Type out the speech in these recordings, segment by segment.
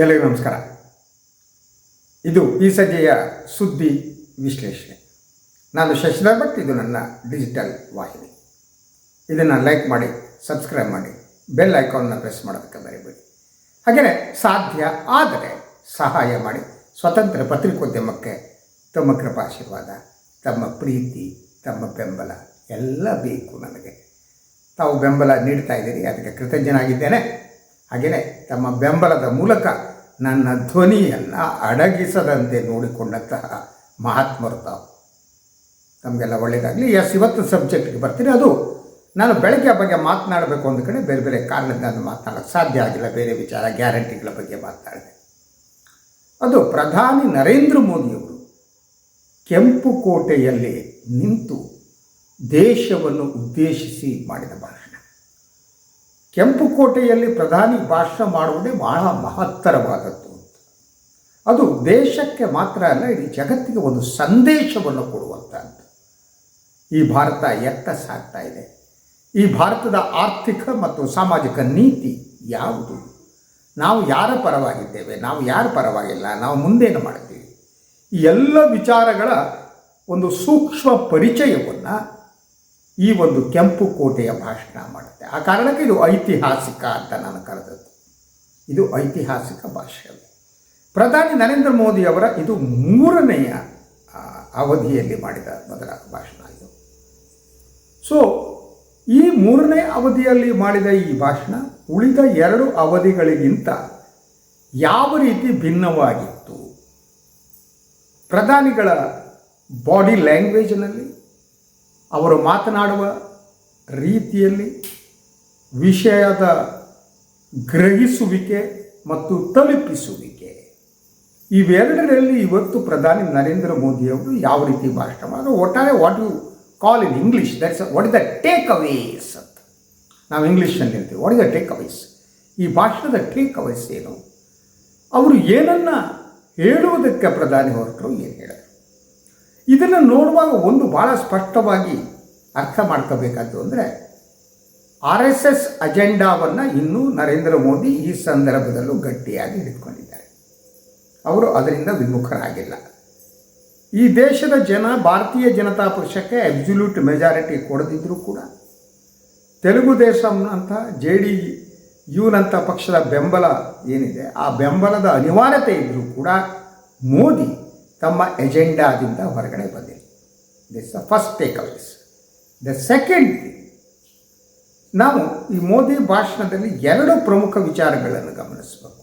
ಎಲ್ಲರಿಗೂ ನಮಸ್ಕಾರ. ಇದು ಈ ಸಜೆಯ ಸುದ್ದಿ ವಿಶ್ಲೇಷಣೆ. ನಾನು ಶಶಿಧರ್ ಭಟ್, ಇದು ನನ್ನ ಡಿಜಿಟಲ್ ವಾಹಿನಿ. ಇದನ್ನು ಲೈಕ್ ಮಾಡಿ, ಸಬ್ಸ್ಕ್ರೈಬ್ ಮಾಡಿ, ಬೆಲ್ ಐಕಾನ್ನ ಪ್ರೆಸ್ ಮಾಡೋದಕ್ಕೆ ಬರೀಬೇಡಿ ಹಾಗೆಯೇ ಸಾಧ್ಯ ಆದರೆ ಸಹಾಯ ಮಾಡಿ. ಸ್ವತಂತ್ರ ಪತ್ರಿಕೋದ್ಯಮಕ್ಕೆ ತಮ್ಮ ಕೃಪಾಶೀರ್ವಾದ, ತಮ್ಮ ಪ್ರೀತಿ, ತಮ್ಮ ಬೆಂಬಲ ಎಲ್ಲ ಬೇಕು ನನಗೆ. ತಾವು ಬೆಂಬಲ ನೀಡ್ತಾ ಇದ್ದೀರಿ, ಅದಕ್ಕೆ ಕೃತಜ್ಞನಾಗಿದ್ದೇನೆ. ಹಾಗೆಯೇ ತಮ್ಮ ಬೆಂಬಲದ ಮೂಲಕ ನನ್ನ ಧ್ವನಿಯನ್ನು ಅಡಗಿಸದಂತೆ ನೋಡಿಕೊಂಡಂತಹ ಮಹಾತ್ಮರು ತಾವು. ನಮಗೆಲ್ಲ ಒಳ್ಳೆಯದಾಗಲಿ ಎಸ್ ಇವತ್ತು ಸಬ್ಜೆಕ್ಟ್ಗೆ ಬರ್ತೀನಿ. ಅದು ನಾನು ಬೆಳಗ್ಗೆ ಬಗ್ಗೆ ಮಾತನಾಡಬೇಕು ಅಂದ ಕಡೆ ಬೇರೆ ಬೇರೆ ಕಾರಣದಿಂದ ನಾನು ಮಾತನಾಡೋಕ್ಕೆ ಸಾಧ್ಯ ಆಗಿಲ್ಲ. ಬೇರೆ ವಿಚಾರ, ಗ್ಯಾರಂಟಿಗಳ ಬಗ್ಗೆ ಮಾತನಾಡಿದೆ. ಅದು ಪ್ರಧಾನಿ ನರೇಂದ್ರ ಮೋದಿಯವರು ಕೆಂಪು ಕೋಟೆಯಲ್ಲಿ ನಿಂತು ದೇಶವನ್ನು ಉದ್ದೇಶಿಸಿ ಮಾಡಿದ ಭಾಷಣ ಕೆಂಪು ಕೋಟೆಯಲ್ಲಿ ಪ್ರಧಾನಿ ಭಾಷಣ ಮಾಡುವುದೇ ಬಹಳ ಮಹತ್ತರವಾದದ್ದು ಅದು ದೇಶಕ್ಕೆ ಮಾತ್ರ ಅಲ್ಲ, ಇಡೀ ಜಗತ್ತಿಗೆ ಒಂದು ಸಂದೇಶವನ್ನು ಕೊಡುವಂಥದ್ದು ಈ ಭಾರತ ಎತ್ತ ಸಾಗ್ತಾ ಇದೆ. ಈ ಭಾರತದ ಆರ್ಥಿಕ ಮತ್ತು ಸಾಮಾಜಿಕ ನೀತಿ ಯಾವುದು? ನಾವು ಯಾರ ಪರವಾಗಿದ್ದೇವೆ? ನಾವು ಯಾರ ಪರವಾಗಿಲ್ಲ? ನಾವು ಮುಂದೇನು ಮಾಡ್ತೀವಿ? ಈ ಎಲ್ಲ ವಿಚಾರಗಳ ಒಂದು ಸೂಕ್ಷ್ಮ ಪರಿಚಯವನ್ನು ಈ ಒಂದು ಕೆಂಪು ಕೋಟೆಯ ಭಾಷಣ ಮಾಡುತ್ತೆ. ಆ ಕಾರಣಕ್ಕೆ ಇದು ಐತಿಹಾಸಿಕ ಅಂತ ನಾನು ಕರೆದದ್ದು. ಇದು ಐತಿಹಾಸಿಕ ಭಾಷೆ ಪ್ರಧಾನಿ ನರೇಂದ್ರ ಮೋದಿ ಅವರ ಇದು ಮೂರನೆಯ ಅವಧಿಯಲ್ಲಿ ಮಾಡಿದ ಮೊದಲ ಭಾಷಣ ಇದು. ಸೊ ಈ ಮೂರನೇ ಅವಧಿಯಲ್ಲಿ ಮಾಡಿದ ಈ ಭಾಷಣ ಉಳಿದ ಎರಡು ಅವಧಿಗಳಿಗಿಂತ ಯಾವ ರೀತಿ ಭಿನ್ನವಾಗಿತ್ತು? ಪ್ರಧಾನಿಗಳ ಬಾಡಿ ಲ್ಯಾಂಗ್ವೇಜ್ನಲ್ಲಿ ಅವರು ಮಾತನಾಡುವ ರೀತಿಯಲ್ಲಿ ವಿಷಯದ ಗ್ರಹಿಸುವಿಕೆ ಮತ್ತು ತಲುಪಿಸುವಿಕೆ. ಇವೆರಡರಲ್ಲಿ ಇವತ್ತು ಪ್ರಧಾನಿ ನರೇಂದ್ರ ಮೋದಿಯವರು ಯಾವ ರೀತಿ ಭಾಷಣ ಮಾಡೋದು ಒಟ್ಟಾರೆ what you call in English that's what is the takeaways ಅಂತ ನಾವು ಇಂಗ್ಲೀಷಲ್ಲಿ ಹೇಳ್ತೀವಿ what is the takeaways ಈ ಭಾಷಣದ ಟೇಕ್ ಅವೇಸ್ ಏನು? ಅವರು ಏನನ್ನು ಹೇಳುವುದಕ್ಕೆ ಪ್ರಧಾನಿ ಹೊರಟರು, ಏನು ಹೇಳಿದರು ಇದನ್ನು ನೋಡುವಾಗ ಒಂದು ಭಾಳ ಸ್ಪಷ್ಟವಾಗಿ ಅರ್ಥ ಮಾಡ್ಕೋಬೇಕಾದ್ದು ಅಂದರೆ ಆರ್ ಎಸ್ ಎಸ್ ಅಜೆಂಡಾವನ್ನು ಇನ್ನೂ ನರೇಂದ್ರ ಮೋದಿ ಈ ಸಂದರ್ಭದಲ್ಲೂ ಗಟ್ಟಿಯಾಗಿ ಹಿಡಿದುಕೊಂಡಿದ್ದಾರೆ. ಅವರು ಅದರಿಂದ ವಿಮುಖರಾಗಿಲ್ಲ. ಈ ದೇಶದ ಜನ, ಭಾರತೀಯ ಜನತಾ ಪಕ್ಷಕ್ಕೆ ಅಬ್ಸಲ್ಯೂಟ್ ಮೆಜಾರಿಟಿ ಕೊಡದಿದ್ದರೂ ಕೂಡ ತೆಲುಗು ದೇಶಂನಂಥ ಜೆ ಡಿ ಯುನಂಥ ಪಕ್ಷದ ಬೆಂಬಲ ಏನಿದೆ, ಆ ಬೆಂಬಲದ ಅನಿವಾರ್ಯತೆ ಇದ್ದರೂ ಕೂಡ ಮೋದಿ ತಮ್ಮ ಎಜೆಂಡಾದಿಂದ ಹೊರಗಡೆ ಬಂದಿದೆ this the first takeaways the second ನಾವು ಈ ಮೋದಿ ಭಾಷಣದಲ್ಲಿ ಎರಡು ಪ್ರಮುಖ ವಿಚಾರಗಳನ್ನು ಗಮನಿಸಬೇಕು.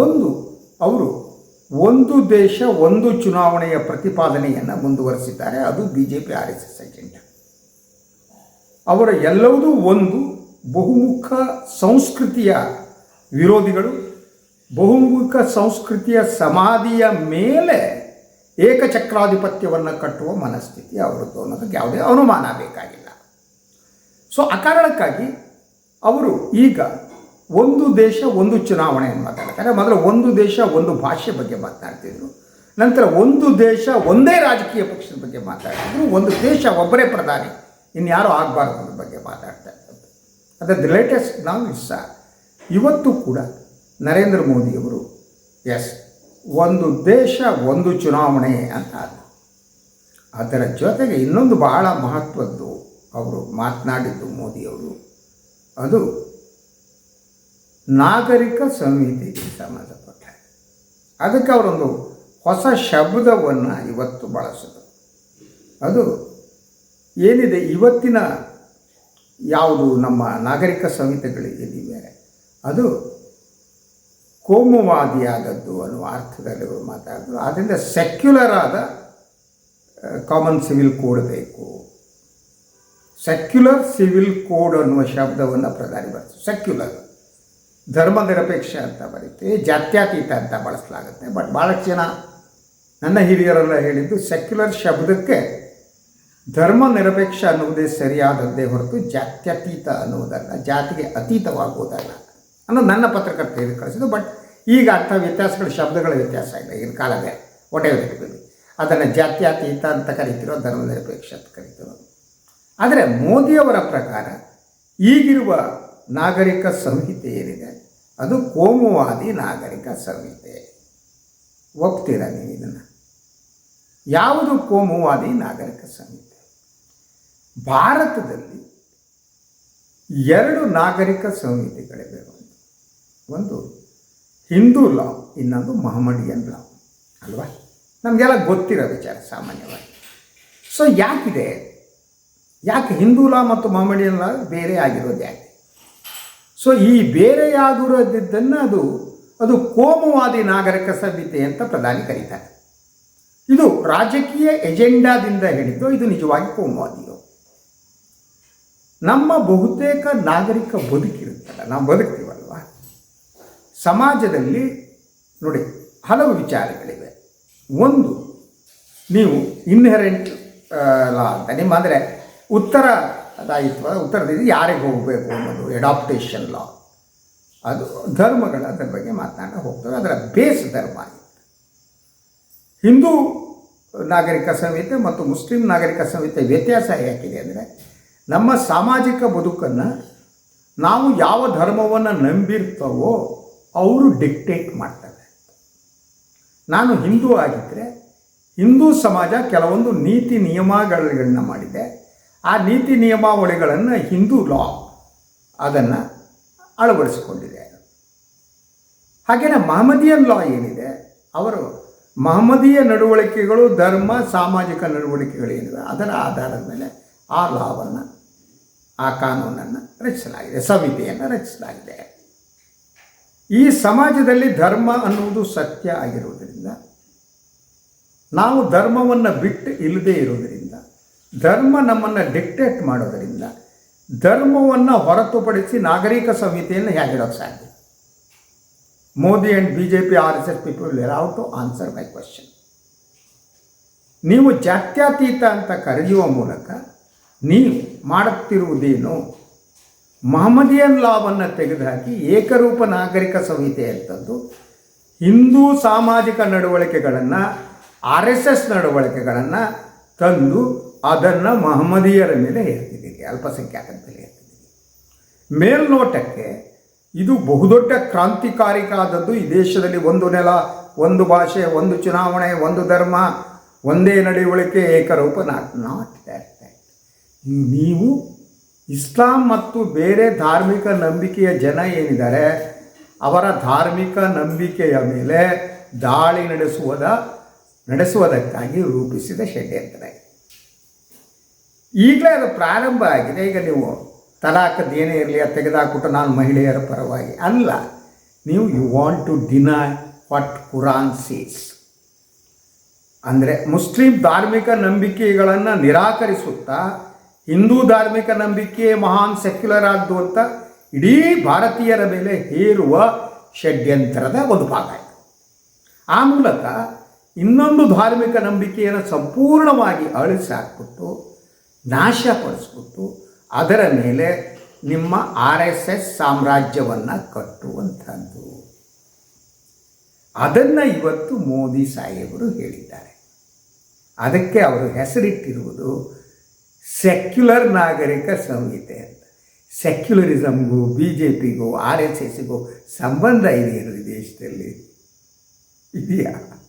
ಒಂದು, ಅವರು ಒಂದು ದೇಶ, ಒಂದು ಚುನಾವಣೆಯ ಪ್ರತಿಪಾದನೆಯನ್ನು ಮುಂದುವರೆಸಿದ್ದಾರೆ. ಅದು B J P R S S agenda. ಅವರ ಎಲ್ಲವುದೂ ಒಂದು ಬಹುಮುಖ ಸಂಸ್ಕೃತಿಯ ವಿರೋಧಿಗಳು, ಬಹುಮುಖ ಸಂಸ್ಕೃತಿಯ ಸಮಾಧಿಯ ಮೇಲೆ ಏಕಚಕ್ರಾಧಿಪತ್ಯವನ್ನು ಕಟ್ಟುವ ಮನಸ್ಥಿತಿ ಅವರದ್ದು ಅನ್ನೋದಕ್ಕೆ ಯಾವುದೇ ಅನುಮಾನ ಬೇಕಾಗಿಲ್ಲ. ಸೊ ಆ ಕಾರಣಕ್ಕಾಗಿ ಅವರು ಈಗ ಒಂದು ದೇಶ, ಒಂದು ಚುನಾವಣೆಯನ್ನು ಮಾತಾಡ್ತಾರೆ. ಮೊದಲು ಒಂದು ದೇಶ, ಒಂದು ಭಾಷೆ ಬಗ್ಗೆ ಮಾತನಾಡ್ತಿದ್ರು ನಂತರ ಒಂದು ದೇಶ, ಒಂದೇ ರಾಜಕೀಯ ಪಕ್ಷದ ಬಗ್ಗೆ ಮಾತಾಡ್ತಿದ್ರು. ಒಂದು ದೇಶ, ಒಬ್ಬರೇ ಪ್ರಧಾನಿ. ಇನ್ಯಾರೂ ಆಗಬಾರ್ದು ಅನ್ನೋದ್ರ ಬಗ್ಗೆ ಮಾತಾಡ್ತಾ ಇದ್ದಾರೆ ಅದರ ಲೇಟೆಸ್ಟ್ ನಾವು ಇಷ್ಟ ಇವತ್ತು ಕೂಡ ನರೇಂದ್ರ ಮೋದಿಯವರು ಎಸ್ ಒಂದು ದೇಶ, ಒಂದು ಚುನಾವಣೆ ಅಂತ ಅದು ಅದರ ಜೊತೆಗೆ ಇನ್ನೊಂದು ಬಹಳ ಮಹತ್ವದ್ದು ಅವರು ಮಾತನಾಡಿದ್ದು ಮೋದಿಯವರು. ಅದು ನಾಗರಿಕ ಸಂಹಿತೆಗೆ ಸಂಬಂಧಪಟ್ಟ. ಅದಕ್ಕೆ ಅವರೊಂದು ಹೊಸ ಶಬ್ದವನ್ನು ಇವತ್ತು ಬಳಸಿದರು. ಅದು ಏನಿದೆ, ಇವತ್ತಿನ ಯಾವುದು ನಮ್ಮ ನಾಗರಿಕ ಸಂಹಿತೆಗಳಿವೆ ಅದು ಕೋಮುವಾದಿಯಾದದ್ದು ಅನ್ನುವ ಅರ್ಥದಲ್ಲಿ ಅವರು ಮಾತಾಡಿದ್ರು. ಆದ್ದರಿಂದ ಸೆಕ್ಯುಲರ್ ಆದ ಕಾಮನ್ ಸಿವಿಲ್ ಕೋಡ್ ಬೇಕು. ಸೆಕ್ಯುಲರ್ ಸಿವಿಲ್ ಕೋಡ್ ಅನ್ನುವ ಶಬ್ದವನ್ನು ಪ್ರಧಾನಿ ಬಳಸ್ತು ಸೆಕ್ಯುಲರ್ ಧರ್ಮ ನಿರಪೇಕ್ಷ ಅಂತ ಬರೀತೀವಿ ಜಾತ್ಯತೀತ ಅಂತ ಬಳಸಲಾಗುತ್ತೆ. ಬಟ್ ಭಾಳಷ್ಟು ಜನ ನನ್ನ ಹಿರಿಯರೆಲ್ಲ ಹೇಳಿದ್ದು ಸೆಕ್ಯುಲರ್ ಶಬ್ದಕ್ಕೆ ಧರ್ಮ ನಿರಪೇಕ್ಷ ಅನ್ನುವುದೇ ಸರಿಯಾದದ್ದೇ ಹೊರತು ಜಾತ್ಯತೀತ ಅನ್ನುವುದಲ್ಲ, ಜಾತಿಗೆ ಅತೀತವಾಗುವುದಲ್ಲ. ಅನ್ನೋದು ನನ್ನ ಪತ್ರಕರ್ತ ಇದು ಕಳಿಸಿದ್ದು. ಬಟ್ ಈಗ ಅರ್ಥ ವ್ಯತ್ಯಾಸಗಳು, ಶಬ್ದಗಳ ವ್ಯತ್ಯಾಸ ಇಲ್ಲ. ಈಗಿನ ಒಟೆಯವರು ಇರ್ಬೋದು ಅದನ್ನು ಜಾತ್ಯಾತೀತ ಅಂತ ಕರಿತಿರೋ ಧರ್ಮ ನಿರಪೇಕ್ಷ ಅಂತ ಕರಿತಿರೋ. ಆದರೆ ಮೋದಿಯವರ ಪ್ರಕಾರ ಈಗಿರುವ ನಾಗರಿಕ ಸಂಹಿತೆ ಏನಿದೆ? ಅದು ಕೋಮುವಾದಿ ನಾಗರಿಕ ಸಂಹಿತೆ. ಒಪ್ತೀರ ನೀವು ಇದನ್ನು? ಯಾವುದು ಕೋಮುವಾದಿ ನಾಗರಿಕ ಸಂಹಿತೆ? ಭಾರತದಲ್ಲಿ ಎರಡು ನಾಗರಿಕ ಸಂಹಿತೆಗಳಿವೆ. ಒಂದು. ಹಿಂದೂ ಲಾ ಇನ್ನೊಂದು ಮಹಮ್ಮಡಿಯನ್ ಲಾ ಅಲ್ವಾ? ನಮಗೆಲ್ಲ ಗೊತ್ತಿರೋ ವಿಚಾರ ಸಾಮಾನ್ಯವಾಗಿ. ಸೊ ಯಾಕಿದೆ? ಯಾಕೆ ಹಿಂದೂ ಲಾ ಮತ್ತು ಮಹಮ್ಮಡಿಯನ್ ಲಾ ಬೇರೆ ಆಗಿರೋದು ಯಾಕೆ? ಸೊ ಈ ಬೇರೆಯಾಗಿರೋದಿದ್ದನ್ನು ಅದು ಅದು ಕೋಮುವಾದಿ ನಾಗರಿಕ ಸಂಹಿತೆ ಅಂತ ಪ್ರಧಾನಿ ಕರೀತಾರೆ. ಇದು ರಾಜಕೀಯ ಎಜೆಂಡಾದಿಂದ ಹಿಡಿದು ಇದು ನಿಜವಾಗಿ ಕೋಮುವಾದಿಯು? ನಮ್ಮ ಬಹುತೇಕ ನಾಗರಿಕ ಬದುಕಿರುತ್ತಲ್ಲ, ನಾವು ಬದುಕ್ತೀವಲ್ವ ಸಮಾಜದಲ್ಲಿ ನೋಡಿ ಹಲವು ವಿಚಾರಗಳಿವೆ. ಒಂದು, ನೀವು ಇನ್ಹೆರೆಂಟ್ ಲಾ ಅಂತ. ನಿಮ್ಮ ಅಂದರೆ ಉತ್ತರ ದಾಯಿತ್ವ ಉತ್ತರದಿಂದ ಯಾರಿಗೆ ಹೋಗಬೇಕು ಅನ್ನೋದು ಎಡಾಪ್ಟೇಷನ್ ಲಾ ಅದು ಧರ್ಮಗಳ ಅದರ ಬಗ್ಗೆ ಮಾತನಾಡ ಹೋಗ್ತವೆ. ಅದರ ಬೇಸ್ ಧರ್ಮ ಹಿಂದೂ ನಾಗರಿಕ ಸಂಹಿತೆ ಮತ್ತು ಮುಸ್ಲಿಂ ನಾಗರಿಕ ಸಂಹಿತೆ ವ್ಯತ್ಯಾಸ ಯಾಕಿದೆ ಅಂದರೆ, ನಮ್ಮ ಸಾಮಾಜಿಕ ಬದುಕನ್ನು ನಾವು ಯಾವ ಧರ್ಮವನ್ನು ನಂಬಿರ್ತವೋ ಅವರು ಡಿಕ್ಟೇಟ್ ಮಾಡ್ತಾರೆ. ನಾನು ಹಿಂದೂ ಆಗಿದ್ದರೆ ಹಿಂದೂ ಸಮಾಜ ಕೆಲವೊಂದು ನೀತಿ ನಿಯಮಗಳನ್ನ ಮಾಡಿದೆ. ಆ ನೀತಿ ನಿಯಮಾವಳಿಗಳನ್ನು ಹಿಂದೂ ಲಾ ಅದನ್ನು ಅಳವಡಿಸಿಕೊಂಡಿದೆ. ಹಾಗೆಯೇ ಮಹಮ್ಮದಿಯನ್ ಲಾ ಏನಿದೆ? ಅವರು ಮಹಮ್ಮದೀಯ ನಡವಳಿಕೆಗಳು ಧರ್ಮ, ಸಾಮಾಜಿಕ ನಡವಳಿಕೆಗಳೇನಿವೆ ಅದರ ಆಧಾರದ ಮೇಲೆ ಆ ಲಾವನ್ನು ಆ ಕಾನೂನನ್ನು ರಚಿಸಲಾಗಿದೆ ಸಂಹಿತೆಯನ್ನು ರಚಿಸಲಾಗಿದೆ. ಈ ಸಮಾಜದಲ್ಲಿ ಧರ್ಮ ಅನ್ನುವುದು ಸತ್ಯ ಆಗಿರುವುದರಿಂದ, ನಾವು ಧರ್ಮವನ್ನು ಬಿಟ್ಟು ಇಲ್ಲದೇ ಇರುವುದರಿಂದ, ಧರ್ಮ ನಮ್ಮನ್ನು ಡಿಕ್ಟೇಟ್ ಮಾಡೋದರಿಂದ, ಧರ್ಮವನ್ನು ಹೊರತುಪಡಿಸಿ ನಾಗರಿಕ ಸಂಹಿತೆಯನ್ನು ಹೇಗಿಡೋಕ್ಕೆ ಸಾಧ್ಯ? Modi and B J P R S S people how to answer my question ನೀವು ಜಾತ್ಯಾತೀತ ಅಂತ ಕರೆಯುವ ಮೂಲಕ ನೀವು ಮಾಡುತ್ತಿರುವುದೇನು? ಮಹಮ್ಮದಿಯನ್ ಲಾವನ್ನು ತೆಗೆದುಹಾಕಿ ಏಕರೂಪ ನಾಗರಿಕ ಸಂಹಿತೆ ಅಂತಂದು ಹಿಂದೂ ಸಾಮಾಜಿಕ ನಡವಳಿಕೆಗಳನ್ನು, ಆರ್ ಎಸ್ ಎಸ್ ನಡವಳಿಕೆಗಳನ್ನು ತಂದು ಅದನ್ನು ಮಹಮ್ಮದಿಯರ ಮೇಲೆ ಹೇಳ್ತಿದ್ದೀರಿ ಅಲ್ಪಸಂಖ್ಯಾತರ ಮೇಲೆ ಹೇಳ್ತಿದ್ದೀರಿ ಮೇಲ್ನೋಟಕ್ಕೆ ಇದು ಬಹುದೊಡ್ಡ ಕ್ರಾಂತಿಕಾರಿಕಾದದ್ದು ಈ ದೇಶದಲ್ಲಿ ಒಂದು ನೆಲ, ಒಂದು ಭಾಷೆ, ಒಂದು ಚುನಾವಣೆ, ಒಂದು ಧರ್ಮ, ಒಂದೇ ನಡವಳಿಕೆ, ಏಕರೂಪ ನಾಟ್ ನಾಟ್ ನೀವು ಇಸ್ಲಾಂ ಮತ್ತು ಬೇರೆ ಧಾರ್ಮಿಕ ನಂಬಿಕೆಯ ಜನ ಏನಿದ್ದಾರೆ, ಅವರ ಧಾರ್ಮಿಕ ನಂಬಿಕೆಯ ಮೇಲೆ ದಾಳಿ ನಡೆಸುವುದ, ನಡೆಸುವುದಕ್ಕಾಗಿ ರೂಪಿಸಿದ ಷಡ್ಯಂತ್ರ. ಈಗಲೇ ಅದು ಪ್ರಾರಂಭ ಆಗಿದೆ. ಈಗ ನೀವು ತಲಾಖದ್ದು ಏನೇ ಇರಲಿ, ಅದು ತೆಗೆದಾಕ್ಬಿಟ್ಟು ನಾನು ಮಹಿಳೆಯರ ಪರವಾಗಿ ಅಲ್ಲ. ನೀವು you want to deny what Quran says ಅಂದರೆ ಮುಸ್ಲಿಂ ಧಾರ್ಮಿಕ ನಂಬಿಕೆಗಳನ್ನು ನಿರಾಕರಿಸುತ್ತಾ ಹಿಂದೂ ಧಾರ್ಮಿಕ ನಂಬಿಕೆ ಮಹಾನ್ ಸೆಕ್ಯುಲರ್ ಆದ್ದು ಅಂತ ಇಡೀ ಭಾರತೀಯರ ಮೇಲೆ ಹೇರುವ ಷಡ್ಯಂತರದ ಒಂದು ಭಾಗ ಇದು. ಆ ಮೂಲಕ ಇನ್ನೊಂದು ಧಾರ್ಮಿಕ ನಂಬಿಕೆಯನ್ನು ಸಂಪೂರ್ಣವಾಗಿ ಅಳಿಸಾಕ್ಬಿಟ್ಟು ನಾಶಪಡಿಸ್ಬಿಟ್ಟು ಅದರ ಮೇಲೆ ನಿಮ್ಮ ಆರ್ ಎಸ್ ಎಸ್ ಸಾಮ್ರಾಜ್ಯವನ್ನು ಕಟ್ಟುವಂಥದ್ದು. ಅದನ್ನು ಇವತ್ತು ಮೋದಿ ಸಾಹೇಬರು ಹೇಳಿದ್ದಾರೆ. ಅದಕ್ಕೆ ಅವರು ಹೆಸರಿಟ್ಟಿರುವುದು ಸೆಕ್ಯುಲರ್ ನಾಗರಿಕ ಸಂಹಿತೆ ಅಂತ. ಸೆಕ್ಯುಲರಿಸಮ್ಗೂ ಬಿ ಜೆ ಪಿಗೂ ಆರ್ ಎಸ್ ಎಸ್ಗೂ ಸಂಬಂಧ ಇದೆ ಈ ದೇಶದಲ್ಲಿ. ಇದೆಯಾ?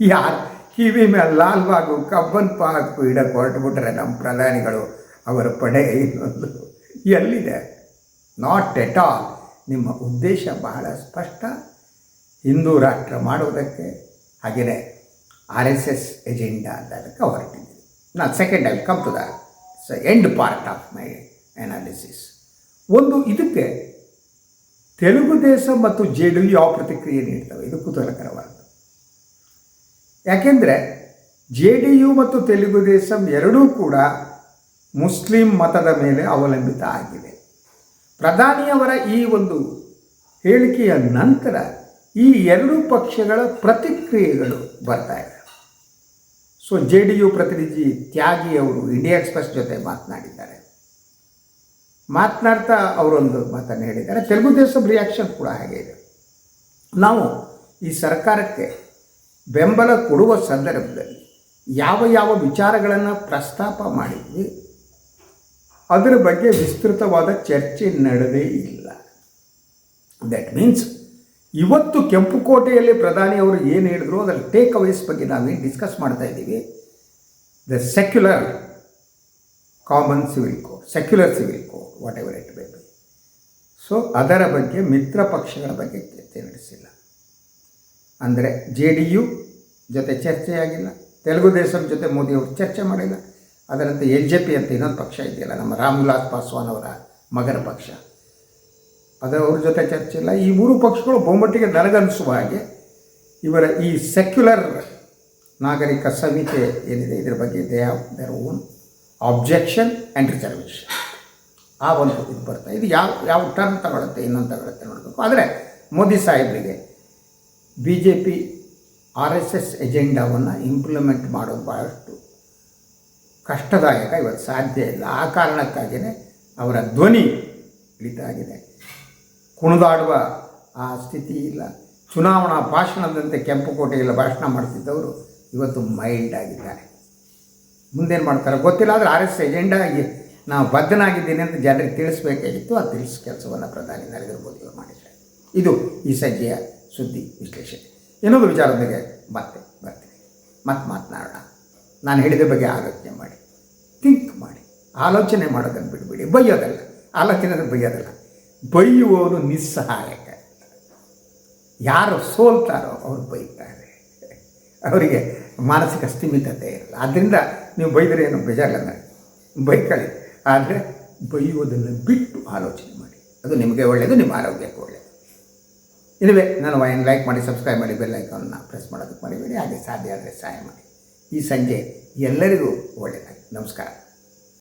ಯಾರು? ಕಿವಿ ಮೇಲೆ ಲಾಲ್ಬಾಗು ಕಬ್ಬನ್ ಪಾಕು ಇಡಕ್ಕೆ ಹೊರಟುಬಿಟ್ರೆ ನಮ್ಮ ಪ್ರಧಾನಿಗಳು ಅವರ ಪಡೆ ಇನ್ನೊಂದು. ಎಲ್ಲಿದೆ? ನಾಟ್ ಎಟ್ ಆಲ್ ನಿಮ್ಮ ಉದ್ದೇಶ ಬಹಳ ಸ್ಪಷ್ಟ. ಹಿಂದೂ ರಾಷ್ಟ್ರ ಮಾಡುವುದಕ್ಕೆ ಹಾಗೆಯೇ ಆರ್ ಎಸ್ ಎಸ್ ಎಜೆಂಡಾ ಅದಕ್ಕೆ ಹೊರಟಿದ್ದೀವಿ ನಾನು second I come to the end part of my analysis ಒಂದು ಇದಕ್ಕೆ ತೆಲುಗು ದೇಶ ಮತ್ತು ಜೆ ಡಿ ಯಾವ ಪ್ರತಿಕ್ರಿಯೆ ನೀಡ್ತವೆ? ಇದು ಕುತೂಹಲಕರವಾದ ಯಾಕೆಂದರೆ ಜೆ ಡಿ ಯು ಮತ್ತು ತೆಲುಗು ದೇಶಂ ಎರಡೂ ಕೂಡ ಮುಸ್ಲಿಂ ಮತದ ಮೇಲೆ ಅವಲಂಬಿತ ಆಗಿದೆ ಪ್ರಧಾನಿಯವರ ಈ ಒಂದು ಹೇಳಿಕೆಯ ನಂತರ ಈ ಎರಡೂ ಪಕ್ಷಗಳ ಪ್ರತಿಕ್ರಿಯೆಗಳು ಬರ್ತಾ ಇವೆ. ಸೊ ಜೆ ಡಿ ಯು ಪ್ರತಿನಿಧಿ ತ್ಯಾಗಿ ಅವರು ಇಂಡಿಯಾ ಎಕ್ಸ್ಪ್ರೆಸ್ ಜೊತೆ ಮಾತನಾಡಿದ್ದಾರೆ. ಮಾತನಾಡ್ತಾ ಅವರೊಂದು ಮಾತನ್ನು ಹೇಳಿದ್ದಾರೆ. ತೆಲುಗು ದೇಶದ ರಿಯಾಕ್ಷನ್ ಕೂಡ ಹಾಗೆ ಇದೆ. ನಾವು ಈ ಸರ್ಕಾರಕ್ಕೆ ಬೆಂಬಲ ಕೊಡುವ ಸಂದರ್ಭದಲ್ಲಿ ಯಾವ ಯಾವ ವಿಚಾರಗಳನ್ನು ಪ್ರಸ್ತಾಪ ಮಾಡಿದ್ವಿ, ಅದರ ಬಗ್ಗೆ ವಿಸ್ತೃತವಾದ ಚರ್ಚೆ ನಡೆದೇ ಇಲ್ಲ. ದಟ್ ಮೀನ್ಸ್ ಇವತ್ತು ಕೆಂಪುಕೋಟೆಯಲ್ಲಿ ಪ್ರಧಾನಿಯವರು ಏನು ಹೇಳಿದ್ರು, ಅದರ ಟೇಕ್ ಅವೇಸ್ ಬಗ್ಗೆ ನಾವು ಡಿಸ್ಕಸ್ ಮಾಡ್ತಾ ಇದ್ದೀವಿ. The secular common civil code secular civil code whatever it ಬೇಕು ಸೊ ಅದರ ಬಗ್ಗೆ, ಮಿತ್ರ ಪಕ್ಷಗಳ ಬಗ್ಗೆ ಚರ್ಚೆ ನಡೆಸಿಲ್ಲ ಅಂದರೆ ಜೆ ಡಿ ಯು ಜೊತೆ ಚರ್ಚೆಯಾಗಿಲ್ಲ, ತೆಲುಗು ದೇಶದ ಜೊತೆ ಮೋದಿಯವರು ಚರ್ಚೆ ಮಾಡಿಲ್ಲ. ಅದರಂತೆ ಎಲ್ ಜೆ ಪಿ ಅಂತ ಇನ್ನೊಂದು ಪಕ್ಷ ಇದೆಯಲ್ಲ, ನಮ್ಮ ರಾಮ್ ವಿಲಾಸ್ ಪಾಸ್ವಾನ್ ಅವರ ಮಗನ ಪಕ್ಷ. ಅದರ ಅವ್ರ ಜೊತೆ ಚರ್ಚೆ ಇಲ್ಲ. ಈ ಮೂರು ಪಕ್ಷಗಳು ಬಹುಮಟ್ಟಿಗೆ ನನಗನ್ನಿಸುವ ಹಾಗೆ ಇವರ ಈ ಸೆಕ್ಯುಲರ್ ನಾಗರಿಕ ಸಂಹಿತೆ ಏನಿದೆ, ಇದರ ಬಗ್ಗೆ they have their own objection and reservation ಆ ಒಂದು ಇದು ಬರ್ತಾ, ಇದು ಯಾವ ಯಾವ ಟರ್ನ್ ತಗೊಳುತ್ತೆ, ಇನ್ನೊಂದು ತಗೊಳುತ್ತೆ ನೋಡಬೇಕು. ಆದರೆ ಮೋದಿ ಸಾಹೇಬರಿಗೆ B J P R S S ಎಜೆಂಡಾವನ್ನು implement ಮಾಡೋದು ಭಾಳಷ್ಟು ಕಷ್ಟದಾಯಕ, ಇವತ್ತು ಸಾಧ್ಯ ಇಲ್ಲ. ಆ ಕಾರಣಕ್ಕಾಗಿಯೇ ಅವರ ಧ್ವನಿ ಇಳಿತ ಆಗಿದೆ ಕುಣಿದಾಡುವ ಆ ಸ್ಥಿತಿ ಇಲ್ಲ. ಚುನಾವಣಾ ಭಾಷಣದಂತೆ ಕೆಂಪುಕೋಟೆಯಲ್ಲಿ ಭಾಷಣ ಮಾಡ್ತಿದ್ದವರು ಇವತ್ತು ಮೈಂಡ್ ಆಗಿದ್ದಾರೆ. ಮುಂದೇನು ಮಾಡ್ತಾರೆ ಗೊತ್ತಿಲ್ಲ, ಆದರೆ ಆರ್ ಎಸ್ ಎಜೆಂಡಾಗಿ ನಾವು ಬದ್ಧನಾಗಿದ್ದೀನಿ ಅಂತ ಜನರಿಗೆ ತಿಳಿಸ್ಬೇಕಾಗಿತ್ತು. ಆ ತಿಳಿಸ ಕೆಲಸವನ್ನು ಪ್ರಧಾನಿ ನರೇಂದ್ರ ಮೋದಿ ಅವರು ಮಾಡಿದ್ದಾರೆ. ಇದು ಈ ಸಜ್ಜೆಯ ಸುದ್ದಿ ವಿಶ್ಲೇಷಣೆ. ಇನ್ನೊಂದು ವಿಚಾರದೊಂದಿಗೆ ಮತ್ತೆ ಬರ್ತೀನಿ. ಮತ್ತೆ ಮಾತನಾಡೋಣ. ನಾನು ಹೇಳಿದ ಬಗ್ಗೆ ಆಲೋಚನೆ ಮಾಡಿ ಥಿಂಕ್ ಮಾಡಿ. ಆಲೋಚನೆ ಮಾಡೋದನ್ನು ಬಿಡಬೇಡಿ. ಬೈಯೋದಲ್ಲ. ಆಲೋಚನೆ ಬೈಯೋದಲ್ಲ. ಬೈಯುವವರು ನಿಸ್ಸಹಾಯಕ. ಯಾರು ಸೋಲ್ತಾರೋ ಅವರು ಬೈತಾರೆ. ಅವರಿಗೆ ಮಾನಸಿಕ ಸ್ಥಿಮಿತತೆ ಇರಲ್ಲ. ಆದ್ದರಿಂದ ನೀವು ಬೈದರೆ ಏನು ಬೇಜಾರಲ್ಲ. ಬೈಕಳಿ. ಆದರೆ ಬೈಯುವುದನ್ನು ಬಿಟ್ಟು ಆಲೋಚನೆ ಮಾಡಿ. ಅದು ನಿಮಗೆ ಒಳ್ಳೆಯದು ನಿಮ್ಮ ಆರೋಗ್ಯಕ್ಕೆ ಒಳ್ಳೆಯದು ಇದುವೇ ನಾನು ವೈನ್ ಲೈಕ್ ಮಾಡಿ, ಸಬ್ಸ್ಕ್ರೈಬ್ ಮಾಡಿ, ಬೆಲ್ ಐಕಾನ್ನ ಪ್ರೆಸ್ ಮಾಡೋದಕ್ಕೆ ಮರಿಬೇಡಿ. ಹಾಗೆ ಸಾಧ್ಯ ಆದರೆ ಸಹಾಯ ಮಾಡಿ. ಈ ಸಂಜೆ ಎಲ್ಲರಿಗೂ ಒಳ್ಳೆಯದಾಗಿ ನಮಸ್ಕಾರ.